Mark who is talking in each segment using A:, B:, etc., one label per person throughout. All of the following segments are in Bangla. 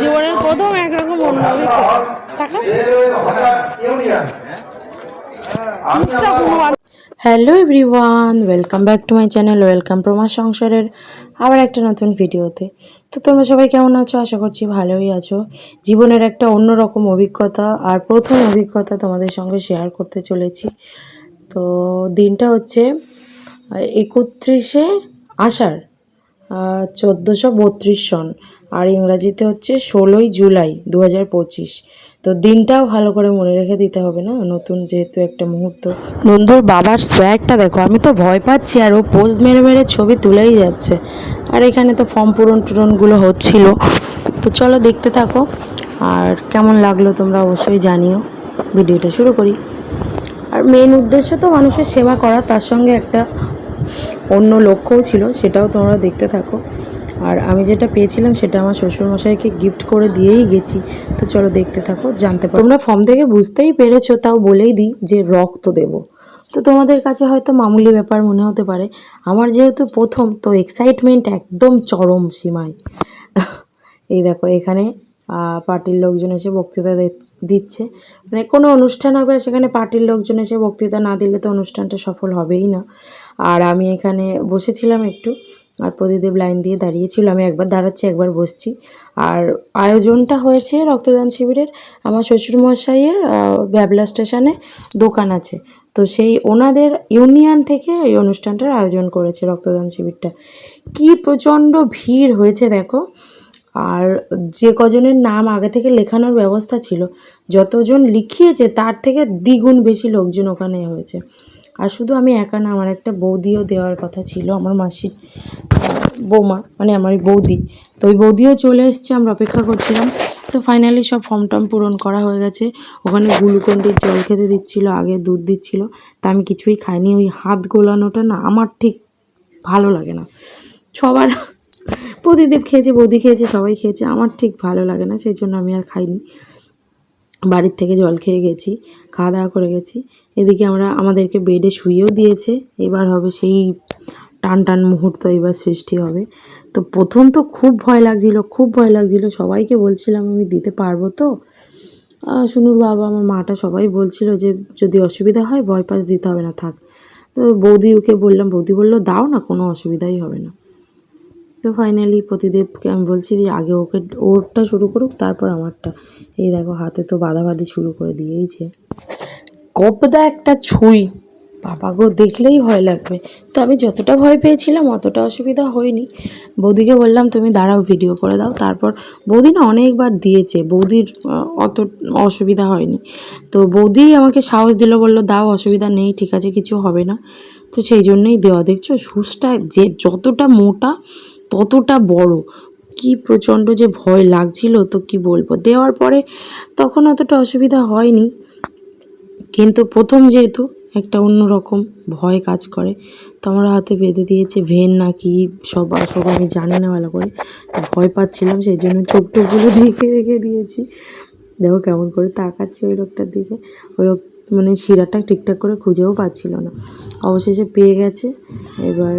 A: জীবনের প্রথম একরকম hello everyone, welcome back to my channel, welcome প্রমাস সংসারের আবার একটা নতুন ভিডিওতে। তো তোমরা সবাই কেমন আছো? আশা করছি ভালোই আছো। জীবনের একটা অন্যরকম অভিজ্ঞতা আর প্রথম অভিজ্ঞতা তোমাদের সঙ্গে শেয়ার করতে চলেছি। তো দিনটা হচ্ছে একত্রিশে আষাঢ় চোদ্দোশো বত্রিশ সন। আর ইংরাজিতে হচ্ছে ষোলোই জুলাই দু হাজার পঁচিশ। তো দিনটাও ভালো করে মনে রেখে দিতে হবে না, নতুন যেহেতু একটা মুহূর্ত। নন্দুর বাবার সোয়াগটা দেখো, আমি তো ভয় পাচ্ছি আর ও পোজ মেরে মেরে ছবি তুলেই যাচ্ছে। আর এখানে তো ফর্ম পূরণ টুরনগুলো হচ্ছিল। তো চলো দেখতে থাকো, আর কেমন লাগল তোমরা অবশ্যই জানিও। ভিডিওটা শুরু করি। আর মেন উদ্দেশ্য তো মানুষের সেবা করা, তার সঙ্গে একটা অন্য লক্ষ্যও ছিল, সেটাও তোমরা দেখতে থাকো। আর আমি যেটা পেয়েছিলাম সেটা আমার শ্বশুরমশাইকে গিফট করে দিয়েই গেছি। তো চলো দেখতে থাকো, জানতে পারো। তোমরা ফর্ম থেকে বুঝতেই পেরেছ, তাও বলেই দিই যে রক্ত দেব। তো তোমাদের কাছে হয়তো মামুলি ব্যাপার মনে হতে পারে। আমার যেহেতু প্রথম, তো এক্সাইটমেন্ট একদম চরম সীমায়। এই দেখো, এখানে পার্টির লোকজন এসে বক্তৃতা দিচ্ছে। মানে কোনো অনুষ্ঠান হবে, সেখানে পার্টির লোকজন এসে বক্তৃতা না দিলে তো অনুষ্ঠানটা সফল হবেই না। আর আমি এখানে বসেছিলাম একটু। আর প্রদীপ লাইন দিয়ে দাঁড়িয়েছিল। আমি একবার দাঁড়াচ্ছি, একবার বসছি। আর আয়োজনটা হয়েছে রক্তদান শিবিরের। আমার শ্বশুরমশাইয়ের ব্যাবলা স্টেশনে দোকান আছে। তো সেই ওনাদের ইউনিয়ন থেকে এই অনুষ্ঠানটার আয়োজন করেছে রক্তদান শিবিরটা। কি প্রচণ্ড ভিড় হয়েছে দেখো। আর যে কজনের নাম আগে থেকে লেখানোর ব্যবস্থা ছিল, যতজন লিখিয়েছে তার থেকে দ্বিগুণ বেশি লোকজন ওখানে হয়েছে। আর শুধু আমি একা না, আমার একটা বৌদিও দেওয়ার কথা ছিল, আমার মাসির, বৌমা মানে আমার বৌদি। তো ওই বৌদিও চলে এসছে, আমরা অপেক্ষা করছিলাম। তো ফাইনালি সব ফর্ম টর্ম পূরণ করা হয়ে গেছে। ওখানে গ্লুকন্ডির জল খেতে দিচ্ছিল, আগে দুধ দিচ্ছিল। তা আমি কিছুই খাইনি, ওই হাত গোলানোটা না আমার ঠিক ভালো লাগে না। সবার প্রদীপ খেয়েছে, বৌদি খেয়েছে, সবাই খেয়েছে, আমার ঠিক ভালো লাগে না, সেই জন্য আমি আর খাইনি। বাড়ির থেকে জল খেয়ে গেছি, খাওয়া দাওয়া করে গেছি। এদিকে আমরা আমাদেরকে বেডে শুয়েও দিয়েছে। এবার হবে সেই টান টান মুহূর্ত এবার সৃষ্টি হবে। তো প্রথম তো খুব ভয় লাগছিল, খুব ভয় লাগছিল। সবাইকে বলছিলাম, আমি দিতে পারব তো? শুনুর বাবা, আমার মাটা সবাই বলছিল যে, যদি অসুবিধা হয়, ভয় পাস দিতে হবে না, থাক। তো বৌদি ওকে বললাম, বৌদি বলল, দাও না, কোনো অসুবিধাই হবে না। তো ফাইনালি প্রতিদেবকে আমি বলছি যে, আগে ওকে, ওরটা শুরু করুক, তারপর আমারটা। এই দেখো, হাতে তো বাঁধাবাঁধি শুরু করে দিয়েইছে। গবদা একটা ছুঁই। বাবা গো, দেখলেই ভয় লাগবে। তো আমি যতটা ভয় পেয়েছিলাম, অতটা অসুবিধা হয়নি। বৌদিকে বললাম, তুমি দাঁড়াও ভিডিও করে দাও। তারপর বৌদি না অনেকবার দিয়েছে। বৌদির অত অসুবিধা হয়নি। তো বৌদি আমাকে সাহস দিল, বলল, দাও, অসুবিধা নেই, ঠিক আছে, কিছু হবে না। তো সেই জন্যই দেওয়া। দেখছ সুসটা যে যতটা মোটা, ততটা বড়। কি প্রচণ্ড যে ভয় লাগছিল, তো কি বলব? দেওয়ার পরে তখন অতটা অসুবিধা হয়নি। কিন্তু প্রথম যেহেতু একটা অন্যরকম ভয় কাজ করে, তো আমার হাতে বেঁধে দিয়েছে ভেন না কি সব সব আমি জানি না ভালো করে। ভয় পাচ্ছিলাম, সেই জন্য চোখ টোকগুলো ঢেকে রেখে দিয়েছি। দেখো কেমন করে তাকাচ্ছে ওই লোকটার দিকে। ওই লোক মানে শিরাটা ঠিকঠাক করে খুঁজেও পাচ্ছিল না। অবশেষে পেয়ে গেছে। এবার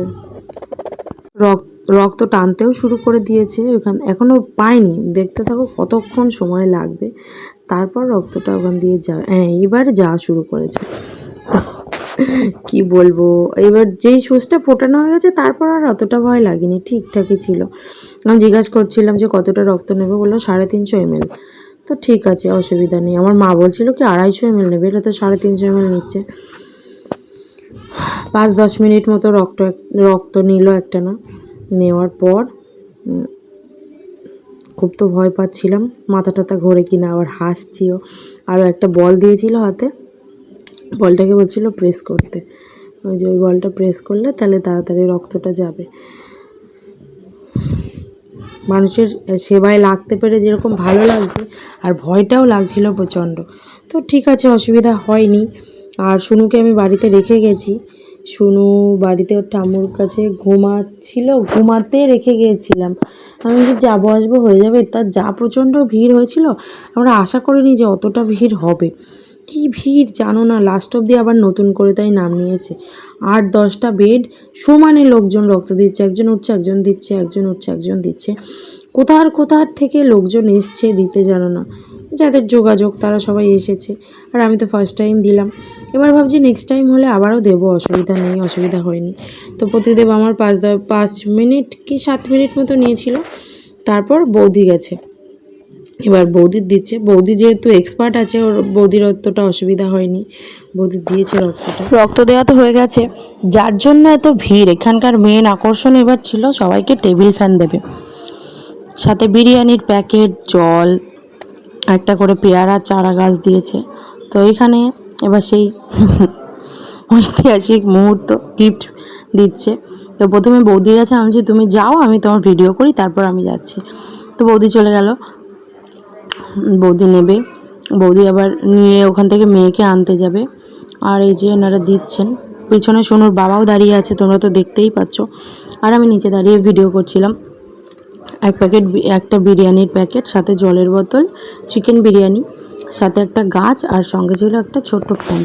A: রক্ত রক্ত টানতেও শুরু করে দিয়েছে। ওখান এখনও পায়নি দেখতে থাকো কতক্ষণ সময় লাগবে। তারপর রক্তটা ওখান দিয়ে যা হ্যাঁ এবার যাওয়া শুরু করেছে। কি বলব? এবার যেই সুচটা ফোটানো হয়ে গেছে, তারপর আর অতটা ভয় লাগেনি, ঠিকঠাকই ছিল। আমি জিজ্ঞাসা করছিলাম যে কতটা রক্ত নেবে? বলল সাড়ে তিনশো এমএল তো ঠিক আছে, অসুবিধা নেই। আমার মা বলছিল কি আড়াইশো এমএল নেবে, এটা তো সাড়ে তিনশো এমএল নিচ্ছে। পাঁচ দশ মিনিট মতো রক্ত রক্ত নিল একটা না। নেওয়ার পর খুব তো ভয় পাচ্ছিলাম। মাথা টাথা ঘোরে কিনা আবার হাসছিও। আরও একটা বল দিয়েছিল হাতে। বলটাকে বলছিল প্রেস করতে। ওই যে ওই বলটা প্রেস করলে তাহলে তাড়াতাড়ি রক্তটা যাবে। মানুষের সেবায় লাগতে পেরে যেরকম ভালো লাগছে, আর ভয়টাও লাগছিল প্রচণ্ড। তো ঠিক আছে, অসুবিধা হয়নি। আর শুনুকে আমি বাড়িতে রেখে গেছি। শুনু বাড়িতে ওর ঠাম্মুর কাছে ঘুমাচ্ছিল, ঘুমাতে রেখে গিয়েছিলাম। আমি যে যাব, আসব, হয়ে যাবে। তার যা প্রচণ্ড ভিড় হয়েছিল, আমরা আশা করিনি যে অতটা ভিড় হবে। কি ভিড় জানো না লাস্ট অব্দি আবার নতুন করে তাই নাম নিয়েছে। আট, দশটা বেড, সমানে লোকজন রক্ত দিচ্ছে, একজন উঠছে, একজন দিচ্ছে, একজন উঠছে, একজন দিচ্ছে। কোথার কোথার থেকে লোকজন এসছে দিতে জানো না। যাদের যোগাযোগ, তারা সবাই এসেছে। আর আমি তো ফার্স্ট টাইম দিলাম। এবার ভাবছি নেক্সট টাইম হলে আবারও দেবো, অসুবিধা নেই, অসুবিধা হয়নি। তো প্রতিদেব আমার পাঁচ পাঁচ মিনিট কি সাত মিনিট মতো নিয়েছিল। তারপর বৌদি গেছে। এবার বৌদির দিচ্ছে। বৌদি যেহেতু এক্সপার্ট আছে, ওর বৌদির অতটা অসুবিধা হয়নি। বৌদি দিয়েছে রক্তটা। রক্ত দেওয়া তো হয়ে গেছে। যার জন্য এত ভিড়, এখানকার মেন আকর্ষণ এবার ছিল সবাইকে টেবিল ফ্যান দেবে। সাথে বিরিয়ানির প্যাকেট জল একটা করে পেয়ারা, চারা গাছ দিয়েছে। তো এখানে এবার সেই ঐতিহাসিক মুহূর্ত গিফট দিচ্ছে। তো প্রথমে বৌদি গেছে আমি তুমি যাও, আমি তোমার ভিডিও করি, তারপর আমি যাচ্ছি। তো বৌদি চলে গেল। বৌদি নেবে। বৌদি আবার নিয়ে ওখান থেকে মেয়েকে আনতে যাবে। আর এই যে এনারা দিচ্ছেন, পিছনে সোনুর বাবাও দাঁড়িয়ে আছে, তোমরা তো দেখতেই পাচ্ছ। আর আমি নিচে দাঁড়িয়ে ভিডিও করছিলাম। এক প্যাকেট একটা বিরিয়ানির প্যাকেট সাথে জলের বোতল চিকেন বিরিয়ানি, সাথে একটা গাছ আর সঙ্গে ছিল একটা ছোট্ট ফ্যান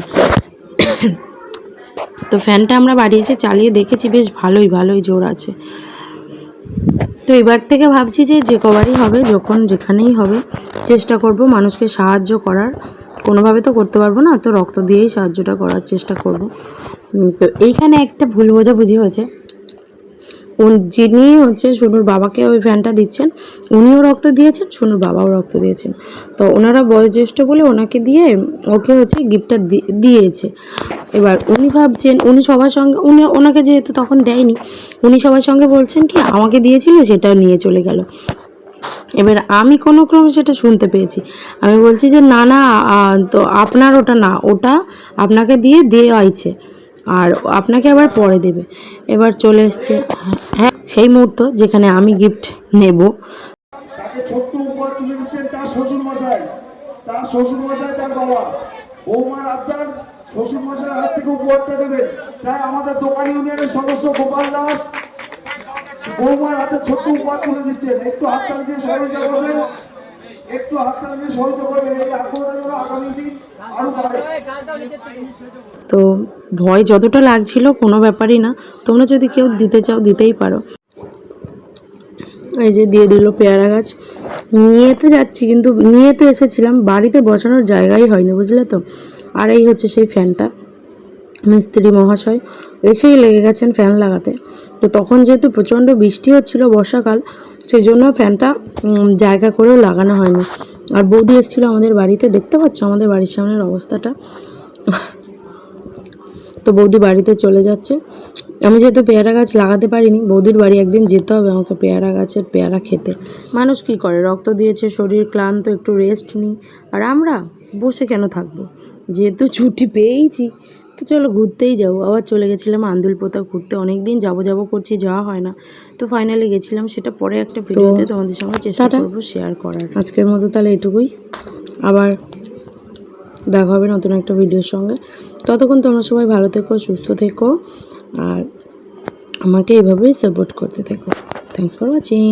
A: তো ফ্যানটা আমরা বাড়ি এসে চালিয়ে দেখেছি, বেশ ভালোই ভালোই জোর আছে। তো এবার থেকে ভাবছি যে যে কবারই হবে, যখন যেখানেই হবে, চেষ্টা করব মানুষকে সাহায্য করার। কোনোভাবে তো করতে পারব না, তো রক্ত দিয়েই সাহায্যটা করার চেষ্টা করব। তো এইখানে একটা ভুল বোঝাবুঝি হয়েছে। যিনি হচ্ছে সোনুর বাবাকে ওই ফ্যানটা দিচ্ছেন, উনিও রক্ত দিয়েছেন, সোনুর বাবাও রক্ত দিয়েছেন। তো ওনারা বয়োজ্যেষ্ঠ বলে ওনাকে দিয়ে ওকে হচ্ছে গিফটটা দিয়েছে। এবার উনি ভাবছেন, উনি সবার সঙ্গে, উনি ওনাকে যেহেতু তখন দেয়নি, উনি সবার সঙ্গে বলছেন কি, আমাকে দিয়েছিল, সেটা নিয়ে চলে গেল। এবার আমি কোনো ক্রমে সেটা শুনতে পেয়েছি। আমি বলছি যে, না না তো আপনার ওটা না, ওটা আপনাকে দিয়ে আইছে আর আপনাকে আবার পরে দেবে। এবার চলে এসছে হ্যাঁ সেই মুহূর্ত যেখানে আমি গিফট নেব।
B: ছোট্ট উপহার তুলে দিচ্ছেন তার শ্বশুর মশাই তার শ্বশুর মশাই তার বাবা। বৌমার আবদার শ্বশুর মশাইয়ের হাত থেকে উপহারটা নেবেন। তাই আমাদের দোকান ইউনিয়নের সদস্য গোপাল দাস বৌমার হাতে ছোট্ট উপহার তুলে দিচ্ছেন। একটু হাততালি দিয়ে সহযোগিতা করবেন। একটু সহযোগিতা করবেন, এই যেন আগামী দিন আরও বাড়ে।
A: তো ভয় যতটা লাগছিল কোনো ব্যাপারই না, তোমরা যদি কেউ দিতে চাও দিতেই পারো। এই যে দিয়ে দিল পেয়ারা গাছ। নিয়ে তো যাচ্ছি কিন্তু নিয়ে তো এসেছিলাম, বাড়িতে বসানোর জায়গাই হয়নি, বুঝলে তো? আর এই হচ্ছে সেই ফ্যানটা, মিস্ত্রি মহাশয়। এসেই লেগে গেছেন ফ্যান লাগাতে। তো তখন যেহেতু প্রচণ্ড বৃষ্টি হচ্ছিল বর্ষাকাল সেই জন্য ফ্যানটা জায়গা করেও লাগানো হয়নি। আর বৌদি এসেছিল আমাদের বাড়িতে, দেখতে পাচ্ছ আমাদের বাড়ির সামনের অবস্থাটা? তো বৌদি বাড়িতে চলে যাচ্ছে। আমি যেহেতু পেয়ারা গাছ লাগাতে পারিনি, বৌদির বাড়ি একদিন যেতে হবে আমাকে পেয়ারা গাছের পেয়ারা খেতে। মানুষ কি করে? রক্ত দিয়েছে, শরীর ক্লান্ত, একটু রেস্ট নিই। আর আমরা বসে কেন থাকব? যেহেতু ছুটি পেয়েইছি তো চলো ঘুরতেই যাব। আবার চলে গেছিলাম আন্দুলপোতা ঘুরতে। অনেক দিন যাব যাব করছি যাওয়া হয় না। তো ফাইনালি গেছিলাম সেটা পরে একটা ভিডিওতে তোমাদের সঙ্গে চেষ্টা করব শেয়ার করার। আজকের মতো তাহলে এটুকুই। আবার দেখা হবে নতুন একটা ভিডিওর সঙ্গে। ততক্ষণ তোমরা সবাই ভালো থেকো সুস্থ থেকো আর আমাকে এভাবেই সাপোর্ট করতে থেকো। Thanks for watching